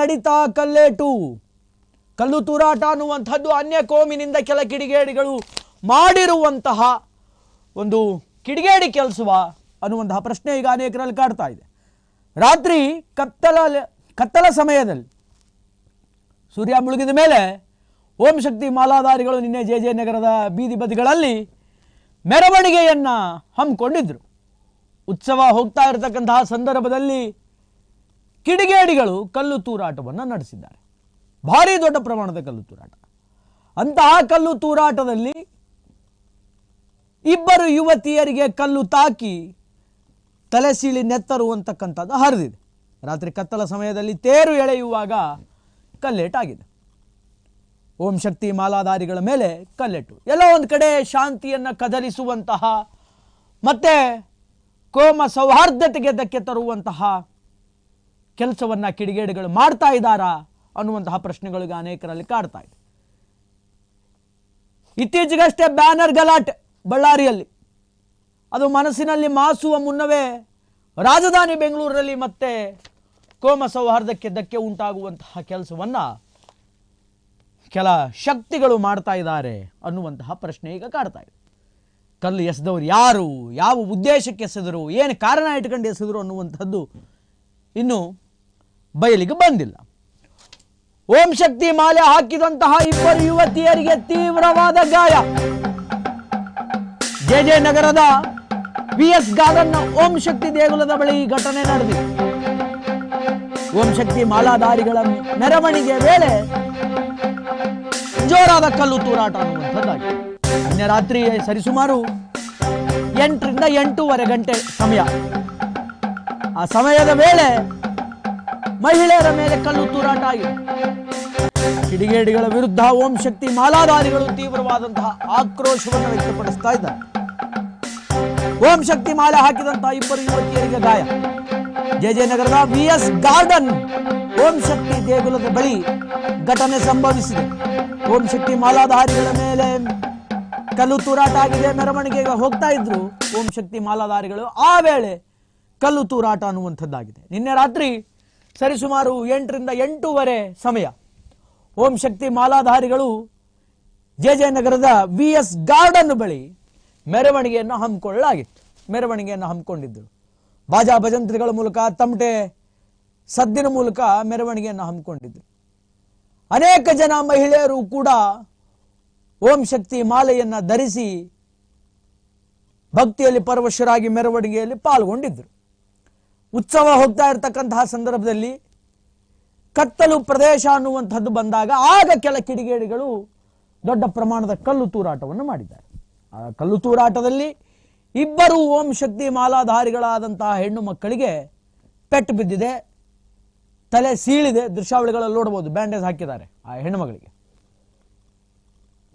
ನಡೀತಾ, ಕಲ್ಲೇಟು. ಕಲ್ಲು ತೂರಾಟ ಅನ್ನುವಂಥದ್ದು ಅನ್ಯ ಕೋಮಿನಿಂದ ಕೆಲ ಕಿಡಿಗೇಡಿಗಳು ಮಾಡಿರುವಂತಹ ಒಂದು ಕಿಡಿಗೇಡಿ ಕೆಲಸವ ಅನ್ನುವಂತಹ ಪ್ರಶ್ನೆ ಈಗ ಅನೇಕರಲ್ಲಿ ಕಾಡ್ತಾ ಇದೆ. ರಾತ್ರಿ ಕತ್ತಲ ಕತ್ತಲ ಸಮಯದಲ್ಲಿ ಸೂರ್ಯ ಮುಳುಗಿದ ಮೇಲೆ ಓಂ ಶಕ್ತಿ ಮಾಲಾಧಾರಿಗಳು ನಿನ್ನೆ ಜೆ ಜೆ ನಗರದ ಬೀದಿ ಬದಿಗಳಲ್ಲಿ ಮೆರವಣಿಗೆಯನ್ನು ಹಮ್ಮಿಕೊಂಡಿದ್ದರು ಉತ್ಸವ ಹೋಗ್ತಾ ಇರತಕ್ಕಂತಹ ಸಂದರ್ಭದಲ್ಲಿ ಕಿಡಿಗೇಡಿಗಳು ಕಲ್ಲು ತೂರಾಟವನ್ನು ನಡೆಸಿದ್ದಾರೆ. ಭಾರಿ ದೊಡ್ಡ ಪ್ರಮಾಣದ ಕಲ್ಲು ತೂರಾಟ. ಅಂತಹ ಕಲ್ಲು ತೂರಾಟದಲ್ಲಿ ಇಬ್ಬರು ಯುವತಿಯರಿಗೆ ಕಲ್ಲು ತಾಕಿ ತಲೆ ಸೀಳಿ ನೆತ್ತರು ಅಂತಕ್ಕಂಥದ್ದು ಹರಿದಿದೆ. ರಾತ್ರಿ ಕತ್ತಲ ಸಮಯದಲ್ಲಿ ತೇರು ಎಳೆಯುವಾಗ ಕಲ್ಲೇಟಾಗಿದೆ ಓಂ ಶಕ್ತಿ ಮಾಲಾಧಾರಿಗಳ ಮೇಲೆ ಕಲ್ಲೆಟ್ಟು ಎಲ್ಲ ಒಂದು ಕಡೆ ಶಾಂತಿಯನ್ನು ಕದಲಿಸುವಂತಹ ಮತ್ತೆ ಕೋಮ ಸೌಹಾರ್ದತೆಗೆ ಧಕ್ಕೆ ತರುವಂತಹ ಕೆಲಸವನ್ನು ಕಿಡಿಗೇಡಿಗಳು ಮಾಡ್ತಾ ಇದ್ದಾರಾ ಅನ್ನುವಂತಹ ಪ್ರಶ್ನೆಗಳಿಗೆ ಅನೇಕರಲ್ಲಿ ಕಾಡ್ತಾ ಇದೆ. ಇತ್ತೀಚೆಗಷ್ಟೇ ಬ್ಯಾನರ್ ಗಲಾಟೆ ಬಳ್ಳಾರಿಯಲ್ಲಿ. ಅದು ಮನಸ್ಸಿನಲ್ಲಿ ಮಾಸುವ ಮುನ್ನವೇ ರಾಜಧಾನಿ ಬೆಂಗಳೂರಲ್ಲಿ ಮತ್ತೆ ಕೋಮ ಸೌಹಾರ್ದಕ್ಕೆ ಧಕ್ಕೆ ಉಂಟಾಗುವಂತಹ ಕೆಲಸವನ್ನು ಕೆಲ ಶಕ್ತಿಗಳು ಮಾಡ್ತಾ ಇದ್ದಾರೆ ಅನ್ನುವಂತಹ ಪ್ರಶ್ನೆ ಈಗ ಕಾಡ್ತಾ ಇದೆ. ಕಲ್ಲು ಎಸೆದವರು ಯಾರು? ಯಾವ ಉದ್ದೇಶಕ್ಕೆ ಎಸೆದರು? ಏನು ಕಾರಣ ಇಟ್ಕೊಂಡು ಎಸೆದರು ಅನ್ನುವಂಥದ್ದು ಇನ್ನು ಬಯಲಿಗೆ ಬಂದಿಲ್ಲ. ಓಂ ಶಕ್ತಿ ಮಾಲೆ ಹಾಕಿದಂತಹ ಇಬ್ಬರು ಯುವತಿಯರಿಗೆ ತೀವ್ರವಾದ ಗಾಯ. ಜೆ ಜೆ ನಗರದ ವಿ ಎಸ್ ಗಾರ್ಡನ್ನ ಓಂ ಶಕ್ತಿ ದೇಗುಲದ ಬಳಿ ಈ ಘಟನೆ ನಡೆದಿದೆ. ಓಂ ಶಕ್ತಿ ಮಾಲಾಧಾರಿಗಳ ಮೆರವಣಿಗೆ ವೇಳೆ ಜೋರಾದ ಕಲ್ಲು ತೂರಾಟ ಅನ್ನುವಂಥದ್ದಾಗಿದೆ ನಿನ್ನೆ ರಾತ್ರಿ ಸರಿಸುಮಾರು ಎಂಟರಿಂದ ಎಂಟೂವರೆ ಗಂಟೆ ಸಮಯ. ಆ ಸಮಯದ ವೇಳೆ ಮಹಿಳೆಯರ ಮೇಲೆ ಕಲ್ಲು ತೂರಾಟ ಆಗಿದೆ. ಕಿಡಿಗೇಡಿಗಳ ವಿರುದ್ಧ ಓಂ ಶಕ್ತಿ ಮಾಲಾಧಾರಿಗಳು ತೀವ್ರವಾದಂತಹ ಆಕ್ರೋಶವನ್ನು ವ್ಯಕ್ತಪಡಿಸ್ತಾ ಇದ್ದಾರೆ. ಓಂ ಶಕ್ತಿ ಮಾಲೆ ಹಾಕಿದಂತಹ ಇಬ್ಬರು ಯುವತಿಯರಿಗೆ ಗಾಯ. ಜೆ ಜೆ ನಗರದ V S garden Om Shakti ದೇಗುಲದ ಬಳಿ ಘಟನೆ ಸಂಭವಿಸಿದೆ. ಓಂ ಶಕ್ತಿ ಮಾಲಾಧಾರಿಗಳ ಮೇಲೆ ಕಲ್ಲು ತೂರಾಟ ಆಗಿದೆ. ಮೆರವಣಿಗೆಗೆ ಹೋಗ್ತಾ ಇದ್ರು. ಓಂ ಶಕ್ತಿ ಮಾಲಾಧಾರಿಗಳು ಆ ವೇಳೆ ಕಲ್ಲು ತೂರಾಟ ಅನ್ನುವಂಥದ್ದಾಗಿದೆ. ನಿನ್ನೆ ರಾತ್ರಿ ಸರಿಸುಮಾರು ಎಂಟರಿಂದ ಎಂಟೂವರೆ ಸಮಯ. ಓಂ ಶಕ್ತಿ ಮಾಲಾಧಾರಿಗಳು ಜೆ ಜೆ ನಗರದ ವಿ ಎಸ್ ಗಾರ್ಡನ್ ಬಳಿ ಮೆರವಣಿಗೆಯನ್ನು ಹಮ್ಮಿಕೊಳ್ಳಲಾಗಿತ್ತು. ಮೆರವಣಿಗೆಯನ್ನು ಹಮ್ಮಿಕೊಂಡಿದ್ದರು. ಬಾಜಾ ಭಜಂತ್ರಿಗಳ ಮೂಲಕ, ತಮಟೆ ಸದ್ದಿನ ಮೂಲಕ ಮೆರವಣಿಗೆಯನ್ನು ಹಮ್ಮಿಕೊಂಡಿದ್ದರು. ಅನೇಕ ಜನ ಮಹಿಳೆಯರು ಕೂಡ ಓಂ ಶಕ್ತಿ ಮಾಲೆಯನ್ನು ಧರಿಸಿ ಭಕ್ತಿಯಲ್ಲಿ ಪರವಶರಾಗಿ ಮೆರವಣಿಗೆಯಲ್ಲಿ ಪಾಲ್ಗೊಂಡಿದ್ದರು. ಉತ್ಸವ ಹೋಗ್ತಾ ಇರತಕ್ಕಂತಹ ಸಂದರ್ಭದಲ್ಲಿ ಕತ್ತಲು ಪ್ರದೇಶ ಅನ್ನುವಂಥದ್ದು ಬಂದಾಗ ಆಗ ಕೆಲ ಕಿಡಿಗೇಡಿಗಳು ದೊಡ್ಡ ಪ್ರಮಾಣದ ಕಲ್ಲು ತೂರಾಟವನ್ನು ಮಾಡಿದ್ದಾರೆ. ಆ ಕಲ್ಲು ತೂರಾಟದಲ್ಲಿ ಇಬ್ಬರು ಓಂ ಶಕ್ತಿ ಮಾಲಾಧಾರಿಗಳಾದಂತಹ ಹೆಣ್ಣು ಮಕ್ಕಳಿಗೆ ಪೆಟ್ಟು ಬಿದ್ದಿದೆ, ತಲೆ ಸೀಳಿದೆ, ದೃಶ್ಯಾವಳಿಗಳಲ್ಲಿ ನೋಡಬಹುದು, ಬ್ಯಾಂಡೇಜ್ ಹಾಕಿದ್ದಾರೆ ಆ ಹೆಣ್ಣು ಮಗಳಿಗೆ.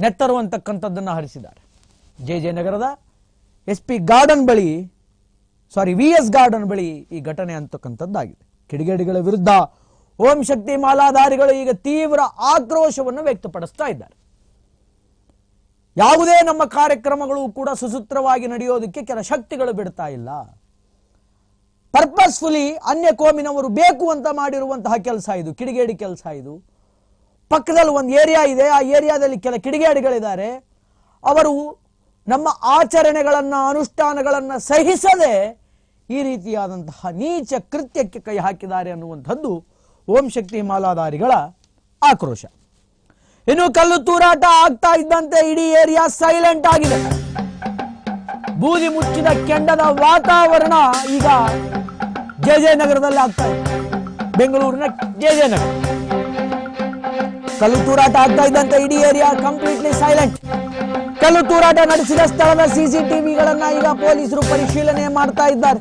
ನೆತ್ತರು ಅಂತಕ್ಕಂಥದ್ದನ್ನು ಹರಿಸಿದ್ದಾರೆ. ಜೆ ಜೆ ನಗರದ ಎಸ್ ಪಿ ಗಾರ್ಡನ್ ಬಳಿ ಸಾರಿ ವಿ ಎಸ್ ಗಾರ್ಡನ್ ಬಳಿ ಈ ಘಟನೆ ಅಂತಕ್ಕಂಥದ್ದಾಗಿದೆ. ಕಿಡಿಗೇಡಿಗಳ ವಿರುದ್ಧ ಓಂ ಶಕ್ತಿ ಮಾಲಾಧಾರಿಗಳು ಈಗ ತೀವ್ರ ಆಕ್ರೋಶವನ್ನು ವ್ಯಕ್ತಪಡಿಸ್ತಾ ಇದ್ದಾರೆ. ಯಾವುದೇ ನಮ್ಮ ಕಾರ್ಯಕ್ರಮಗಳು ಕೂಡ ಸುಸೂತ್ರವಾಗಿ ನಡೆಯೋದಕ್ಕೆ ಕೆಲ ಶಕ್ತಿಗಳು ಬಿಡ್ತಾ ಇಲ್ಲ. ಪರ್ಪಸ್ಫುಲಿ ಅನ್ಯ ಕೋಮಿನವರು ಬೇಕು ಅಂತ ಮಾಡಿರುವಂತಹ ಕೆಲಸ ಇದು, ಕಿಡಿಗೇಡಿ ಕೆಲಸ ಇದು. ಪಕ್ಕದಲ್ಲಿ ಒಂದು ಏರಿಯಾ ಇದೆ, ಆ ಏರಿಯಾದಲ್ಲಿ ಕೆಲ ಕಿಡಿಗೇಡಿಗಳಿದ್ದಾರೆ. ಅವರು ನಮ್ಮ ಆಚರಣೆಗಳನ್ನ, ಅನುಷ್ಠಾನಗಳನ್ನು ಸಹಿಸದೆ ಈ ರೀತಿಯಾದಂತಹ ನೀಚ ಕೃತ್ಯಕ್ಕೆ ಕೈ ಹಾಕಿದ್ದಾರೆ ಅನ್ನುವಂಥದ್ದು ಓಂ ಶಕ್ತಿ ಮಾಲಾಧಾರಿಗಳ ಆಕ್ರೋಶ. ಇನ್ನು ಕಲ್ಲು ತೂರಾಟ ಆಗ್ತಾ ಇದ್ದಂತೆ ಇಡೀ ಏರಿಯಾ ಸೈಲೆಂಟ್ ಆಗಿದೆ. ಬೂದಿ ಮುಚ್ಚಿದ ಕೆಂಡದ ವಾತಾವರಣ ಈಗ ಜೆ ಜೆ ನಗರದಲ್ಲಿ ಆಗ್ತಾ ಇದೆ. ಬೆಂಗಳೂರಿನ ಜೆ ಜೆ ನಗರ ಕಲ್ಲು ತೂರಾಟ ಆಗ್ತಾ ಇದ್ದಂತೆ ಇಡೀ ಏರಿಯಾ ಕಂಪ್ಲೀಟ್ಲಿ ಸೈಲೆಂಟ್ ಕಲ್ಲು ತೂರಾಟ ನಡೆಸಿದ ಸ್ಥಳದ ಸಿಸಿಟಿವಿಗಳನ್ನ ಈಗ ಪೊಲೀಸರು ಪರಿಶೀಲನೆ ಮಾಡ್ತಾ ಇದ್ದಾರೆ.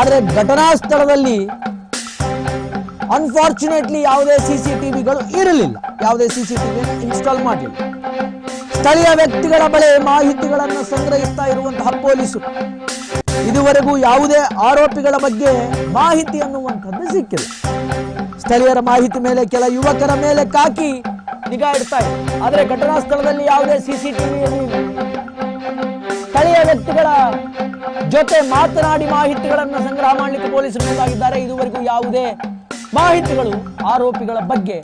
ಆದರೆ ಘಟನಾ ಸ್ಥಳದಲ್ಲಿ ಅನ್ಫಾರ್ಚುನೇಟ್ಲಿ ಯಾವುದೇ ಸಿಸಿಟಿವಿಗಳು ಇರಲಿಲ್ಲ. ಯಾವುದೇ ಸಿಸಿಟಿವಿ ಇನ್ಸ್ಟಾಲ್ ಮಾಡಲಿಲ್ಲ. ಸ್ಥಳೀಯ ವ್ಯಕ್ತಿಗಳ ಬಳಿ ಮಾಹಿತಿಗಳನ್ನು ಸಂಗ್ರಹಿಸ್ತಾ ಇರುವಂತಹ ಪೊಲೀಸರು. ಇದುವರೆಗೂ ಯಾವುದೇ ಆರೋಪಿಗಳ ಬಗ್ಗೆ ಮಾಹಿತಿ ಅನ್ನುವಂಥದ್ದು ಸಿಕ್ಕಿಲ್ಲ. ಸ್ಥಳೀಯರ ಮಾಹಿತಿ ಮೇಲೆ ಕೆಲ ಯುವಕರ ಮೇಲೆ ಕಾಕಿ ನಿಗಾ ಇಡ್ತಾ ಇದೆ ಆದರೆ ಘಟನಾ ಸ್ಥಳದಲ್ಲಿ ಯಾವುದೇ ಸಿಸಿ ಟಿವಿಯಲ್ಲಿ ಸ್ಥಳೀಯ ವ್ಯಕ್ತಿಗಳ ಜೊತೆ ಮಾತನಾಡಿ ಮಾಹಿತಿಗಳನ್ನು ಸಂಗ್ರಹ ಮಾಡಲಿಕ್ಕೆ ಪೊಲೀಸರು ಮುಂದಾಗಿದ್ದಾರೆ. ಇದುವರೆಗೂ ಯಾವುದೇ ಮಾಹಿತಿಗಳು, ಆರೋಪಿಗಳ ಬಗ್ಗೆ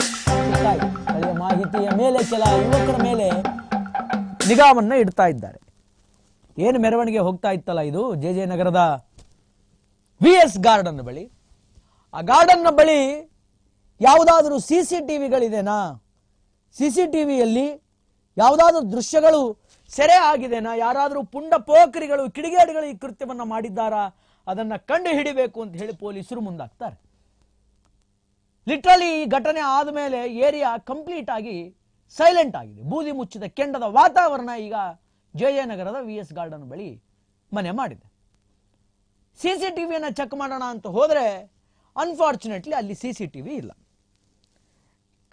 ಸ್ಥಳೀಯ ಮಾಹಿತಿಯ ಮೇಲೆ ಕೆಲ ಯುವಕರ ಮೇಲೆ ನಿಗಾವನ್ನು ಇಡ್ತಾ ಇದ್ದಾರೆ. ಏನು ಮೆರವಣಿಗೆ ಹೋಗ್ತಾ ಇತ್ತಲ್ಲ ಇದು? ಜೆ ಜೆ ನಗರದ ವಿ ಎಸ್ ಗಾರ್ಡನ್ ಬಳಿ. ಆ ಗಾರ್ಡನ್ನ ಬಳಿ ಯಾವುದಾದ್ರೂ ಸಿ ಸಿ ಟಿ ವಿಗಳಿದೆನಾ ಸಿ ಸಿ ಟಿ ವಿಯಲ್ಲಿ ಯಾವುದಾದ್ರೂ ದೃಶ್ಯಗಳು ಸೆರೆ ಆಗಿದೆನಾ? ಯಾರಾದರೂ ಪುಂಡ ಪೋಖರಿಗಳು ಕಿಡಿಗೇಡಿಗಳು ಈ ಕೃತ್ಯವನ್ನು ಮಾಡಿದ್ದಾರಾ? ಅದನ್ನ ಕಂಡು ಹಿಡಿಬೇಕು ಅಂತ ಹೇಳಿ ಪೊಲೀಸರು ಮುಂದಾಗ್ತಾರೆ. ಲಿಟ್ರಲಿ ಈ ಘಟನೆ ಆದಮೇಲೆ ಏರಿಯಾ ಕಂಪ್ಲೀಟ್ ಆಗಿ ಸೈಲೆಂಟ್ ಆಗಿದೆ. ಬೂದಿ ಮುಚ್ಚಿದ ಕೆಂಡದ ವಾತಾವರಣ ಈಗ ಜಯನಗರದ ವಿ ಎಸ್ ಗಾರ್ಡನ್ ಬಳಿ ಮನೆ ಮಾಡಿದೆ. ಸಿ ಸಿ ಚೆಕ್ ಮಾಡೋಣ ಅಂತ ಹೋದರೆ ಅನ್ಫಾರ್ಚುನೇಟ್ಲಿ ಅಲ್ಲಿ ಸಿ ಸಿ ಟಿ ವಿ ಇಲ್ಲ.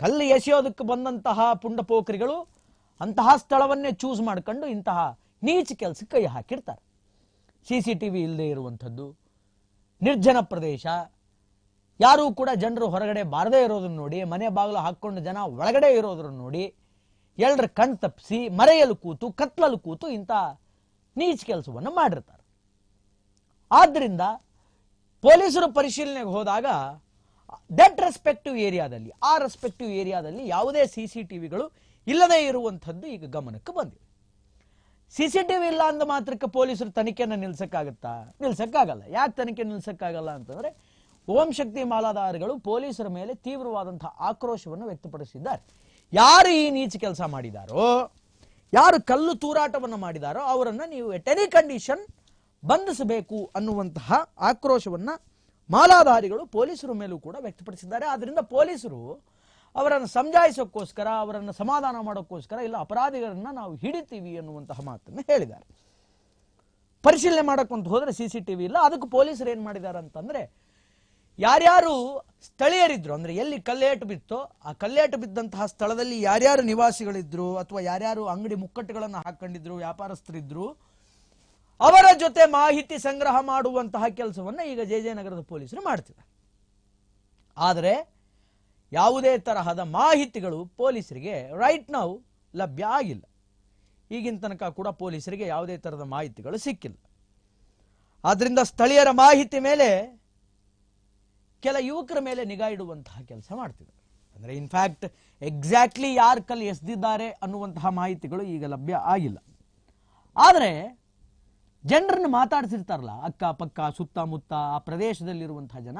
ಕಲ್ಲು ಎಸೆಯೋದಕ್ಕೆ ಬಂದಂತಹ ಪುಂಡಪೋಖರಿಗಳು ಅಂತಹ ಸ್ಥಳವನ್ನೇ ಚೂಸ್ ಮಾಡ್ಕೊಂಡು ಇಂತಹ ನೀಚ ಕೆಲಸಕ್ಕೆ ಕೈ ಹಾಕಿರ್ತಾರೆ. ಸಿ ಸಿ ಟಿ ವಿ ಇಲ್ಲದೆ ಇರುವಂಥದ್ದು, ನಿರ್ಜನ ಪ್ರದೇಶ, ಯಾರೂ ಕೂಡ ಜನರು ಹೊರಗಡೆ ಬಾರದೇ ಇರೋದನ್ನು ನೋಡಿ, ಮನೆ ಬಾಗಿಲು ಹಾಕ್ಕೊಂಡು ಜನ ಒಳಗಡೆ ಇರೋದನ್ನು ನೋಡಿ ಎಲ್ಲರ ಕಣ್ ತಪ್ಪಿಸಿ, ಮರೆಯಲು ಕೂತು ಕತ್ಲಲ್ಲಿ ಕೂತು ಇಂಥ ನೀಚ ಕೆಲಸವನ್ನು ಮಾಡಿರ್ತಾರೆ. ಆದ್ದರಿಂದ ಪೊಲೀಸರು ಪರಿಶೀಲನೆಗೆ ಹೋದಾಗ ದಟ್ ರೆಸ್ಪೆಕ್ಟಿವ್ ಏರಿಯಾದಲ್ಲಿ ಆ ರೆಸ್ಪೆಕ್ಟಿವ್ ಏರಿಯಾದಲ್ಲಿ ಯಾವುದೇ ಸಿ ಸಿ ಟಿ ವಿಗಳು ಇಲ್ಲದೇ ಇರುವಂಥದ್ದು ಈಗ ಗಮನಕ್ಕೆ ಬಂದಿದೆ. ಸಿ ಸಿ ಟಿ ವಿ ಇಲ್ಲ ಅಂದ ಮಾತ್ರಕ್ಕೆ ಪೊಲೀಸರು ತನಿಖೆಯನ್ನು ನಿಲ್ಸಕ್ಕಾಗತ್ತಾ? ನಿಲ್ಸಕ್ಕಾಗಲ್ಲ. ಯಾಕೆ ತನಿಖೆ ನಿಲ್ಸಕ್ಕಾಗಲ್ಲ ಅಂತಂದರೆ, ಓಂ ಶಕ್ತಿ ಮಾಲಾಧಾರಿಗಳು ಪೊಲೀಸರ ಮೇಲೆ ತೀವ್ರವಾದಂಥ ಆಕ್ರೋಶವನ್ನು ವ್ಯಕ್ತಪಡಿಸಿದ್ದಾರೆ. ಯಾರು ಈ ನೀಚ ಕೆಲಸ ಮಾಡಿದಾರೋ, ಯಾರು ಕಲ್ಲು ತೂರಾಟವನ್ನು ಮಾಡಿದಾರೋ, ಅವರನ್ನು ನೀವು ಎಟ್ ಎನಿ ಕಂಡೀಷನ್ ಬಂಧಿಸಬೇಕು ಅನ್ನುವಂತಹ ಆಕ್ರೋಶವನ್ನ ಮಾಲಾಧಾರಿಗಳು ಪೊಲೀಸರ ಮೇಲೂ ಕೂಡ ವ್ಯಕ್ತಪಡಿಸಿದ್ದಾರೆ. ಆದ್ರಿಂದ ಪೊಲೀಸರು ಅವರನ್ನು ಸಮಜಾಯಿಸೋಕ್ಕೋಸ್ಕರ ಅವರನ್ನು ಸಮಾಧಾನ ಮಾಡೋಕ್ಕೋಸ್ಕರ ಇಲ್ಲ, ಅಪರಾಧಿಗಳನ್ನ ನಾವು ಹಿಡಿತೀವಿ ಅನ್ನುವಂತಹ ಮಾತನ್ನು ಹೇಳಿದ್ದಾರೆ. ಪರಿಶೀಲನೆ ಮಾಡಕ್ಕಂತ ಹೋದರೆ ಸಿ ಸಿ ಟಿ ವಿ ಇಲ್ಲ. ಅದಕ್ಕೆ ಪೊಲೀಸರು ಏನು ಮಾಡಿದ್ದಾರೆ ಅಂತಂದ್ರೆ, ಯಾರ್ಯಾರು ಸ್ಥಳೀಯರಿದ್ರು, ಅಂದ್ರೆ ಎಲ್ಲಿ ಕಲ್ಲೇಟು ಬಿತ್ತೋ, ಆ ಕಲ್ಲೇಟು ಬಿದ್ದಂತಹ ಸ್ಥಳದಲ್ಲಿ ಯಾರ್ಯಾರು ನಿವಾಸಿಗಳಿದ್ರು, ಅಥವಾ ಯಾರ್ಯಾರು ಅಂಗಡಿ ಮುಕ್ಕಟ್ಟುಗಳನ್ನು ಹಾಕೊಂಡಿದ್ರು, ವ್ಯಾಪಾರಸ್ಥರಿದ್ರು ಅವರ ಜೊತೆ ಮಾಹಿತಿ ಸಂಗ್ರಹ ಮಾಡುವಂತಹ ಕೆಲಸವನ್ನು ಈಗ ಜೆ ನಗರದ ಪೊಲೀಸರು ಮಾಡ್ತಿದ್ದಾರೆ. ಆದರೆ ಯಾವುದೇ ತರಹದ ಮಾಹಿತಿಗಳು ಪೊಲೀಸರಿಗೆ ರೈಟ್ ನಾವು ಲಭ್ಯ ಆಗಿಲ್ಲ. ಈಗಿನ ತನಕ ಕೂಡ ಪೊಲೀಸರಿಗೆ ಯಾವುದೇ ತರಹದ ಮಾಹಿತಿಗಳು ಸಿಕ್ಕಿಲ್ಲ. ಆದ್ರಿಂದ ಸ್ಥಳೀಯರ ಮಾಹಿತಿ ಮೇಲೆ ಕೆಲ ಯುವಕರ ಮೇಲೆ ನಿಗಾ ಇಡುವಂತಹ ಕೆಲಸ ಮಾಡ್ತಿದ್ದಾರೆ. ಅಂದರೆ ಇನ್ಫ್ಯಾಕ್ಟ್ ಎಕ್ಸಾಕ್ಟ್ಲಿ ಯಾರು ಕಲ್ಲಿ ಎಸ್ದಿದ್ದಾರೆ ಅನ್ನುವಂತಹ ಮಾಹಿತಿಗಳು ಈಗ ಲಭ್ಯ ಆಗಿಲ್ಲ. ಆದರೆ ಜನರನ್ನು ಮಾತಾಡ್ಸಿರ್ತಾರಲ್ಲ, ಅಕ್ಕ ಪಕ್ಕ, ಸುತ್ತಮುತ್ತ ಆ ಪ್ರದೇಶದಲ್ಲಿರುವಂತಹ ಜನ,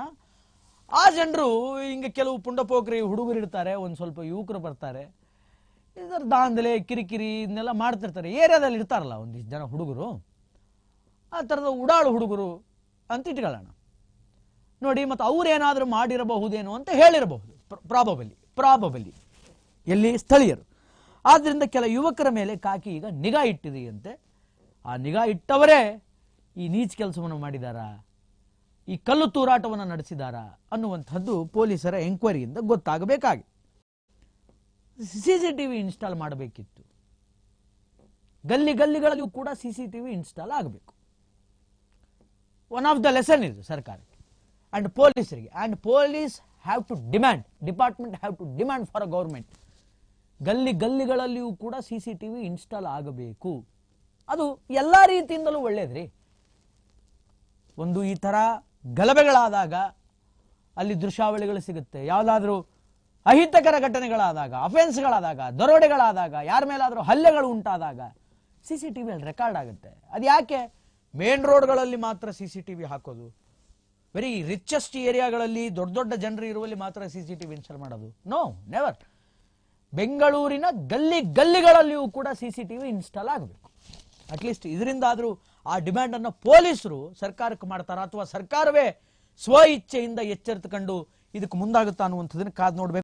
ಆ ಜನರು ಹಿಂಗೆ ಕೆಲವು ಪುಂಡಪೋಕ್ರಿ ಹುಡುಗರು ಇರ್ತಾರೆ ಒಂದು ಸ್ವಲ್ಪ ಯುವಕರು ಬರ್ತಾರೆ. ಇದರ ದಾಂಧಲೆ, ಕಿರಿಕಿರಿ ಇದನ್ನೆಲ್ಲ ಮಾಡ್ತಿರ್ತಾರೆ. ಏರಿಯಾದಲ್ಲಿ ಇರ್ತಾರಲ್ಲ ಒಂದಿಷ್ಟು ಜನ ಹುಡುಗರು, ಆ ಥರದ ಉಡಾಳು ಹುಡುಗರು ಅಂತ ಇಟ್ಕೊಳ್ಳೋಣ. ನೋಡಿ, ಮತ್ತು ಅವರೇನಾದರೂ ಮಾಡಿರಬಹುದೇನೋ ಅಂತ ಹೇಳಿರಬಹುದು. ಪ್ರಾಬಬಲಿ ಪ್ರಾಬಬಲಿ ಎಲ್ಲಿ ಸ್ಥಳೀಯರು. ಆದ್ದರಿಂದ ಕೆಲ ಯುವಕರ ಮೇಲೆ ಕಾಕಿ ಈಗ ನಿಗಾ ಇಟ್ಟಿದೆಯಂತೆ. ಆ ನಿಗಾ ಇಟ್ಟವರೇ ಈ ನೀಚ್ ಕೆಲಸವನ್ನು ಮಾಡಿದಾರಾ? ಈ ಕಲ್ಲು ತೂರಾಟವನ್ನು ನಡೆಸಿದಾರಾ? ಅನ್ನುವಂಥದ್ದು ಪೊಲೀಸರ ಎಂಕ್ವೈರಿಯಿಂದ ಗೊತ್ತಾಗಬೇಕಾಗಿ. C C T V install ಮಾಡಬೇಕಿತ್ತು. ಗಲ್ಲಿ ಗಲ್ಲಿಗಳಲ್ಲಿಯೂ ಕೂಡ C C T V install ಆಗಬೇಕು. ಒನ್ ಆಫ್ ದ ಲೆಸನ್ ಇದು ಸರ್ಕಾರಕ್ಕೆ. ಆ್ಯಂಡ್ ಪೊಲೀಸರಿಗೆ. And police have to demand department have to demand for a government ಗಲ್ಲಿ ಗಲ್ಲಿಗಳಲ್ಲಿಯೂ ಕೂಡ C C T V install ಆಗಬೇಕು. ಅದು ಎಲ್ಲ ರೀತಿಯಿಂದಲೂ ಒಳ್ಳೇದ್ರಿ. ಒಂದು ಈ ಥರ ಗಲಭೆಗಳಾದಾಗ ಅಲ್ಲಿ ದೃಶ್ಯಾವಳಿಗಳು ಸಿಗುತ್ತೆ. ಯಾವುದಾದ್ರೂ ಅಹಿತಕರ ಘಟನೆಗಳಾದಾಗ ಅಫೆನ್ಸ್ಗಳಾದಾಗ ದರೋಡೆಗಳಾದಾಗ, ಯಾರ ಮೇಲಾದರೂ ಹಲ್ಲೆಗಳು ಉಂಟಾದಾಗ ಸಿ ಸಿ ಟಿ ವಿಯಲ್ಲಿ ರೆಕಾರ್ಡ್ ಆಗುತ್ತೆ. ಅದು ಯಾಕೆ? ಮೇನ್ ರೋಡ್ಗಳಲ್ಲಿ ಮಾತ್ರ ಸಿ ಸಿ ಟಿ ವಿ ಹಾಕೋದು. ವೆರಿ ರಿಚೆಸ್ಟ್ ಏರಿಯಾಗಳಲ್ಲಿ ದೊಡ್ಡ ದೊಡ್ಡ ಜನರು ಇರುವಲ್ಲಿ ಮಾತ್ರ C C T V install ಮಾಡೋದು. ನೋ ನೆವರ್ ಬೆಂಗಳೂರಿನ ಗಲ್ಲಿ ಗಲ್ಲಿಗಳಲ್ಲಿಯೂ ಕೂಡ C C T V install ಆಗಬೇಕು. ಅಟ್ಲೀಸ್ಟ್ ಇದರಿಂದಾದರೂ ಆ ಡಿಮ್ಯಾಂಡ್ ಅನ್ನು ಪೊಲೀಸರು ಸರ್ಕಾರಕ್ಕೆ ಮಾಡ್ತಾರ ಅಥವಾ ಸರ್ಕಾರವೇ ಸ್ವ ಇಚ್ಛೆಯಿಂದ ಎಚ್ಚೆತ್ತುಕೊಂಡು ಇದಕ್ಕೆ ಮುಂದಾಗುತ್ತಾ ಅನ್ನುವಂಥದ್ದನ್ನು ಕಾದು ನೋಡ್ಬೇಕು.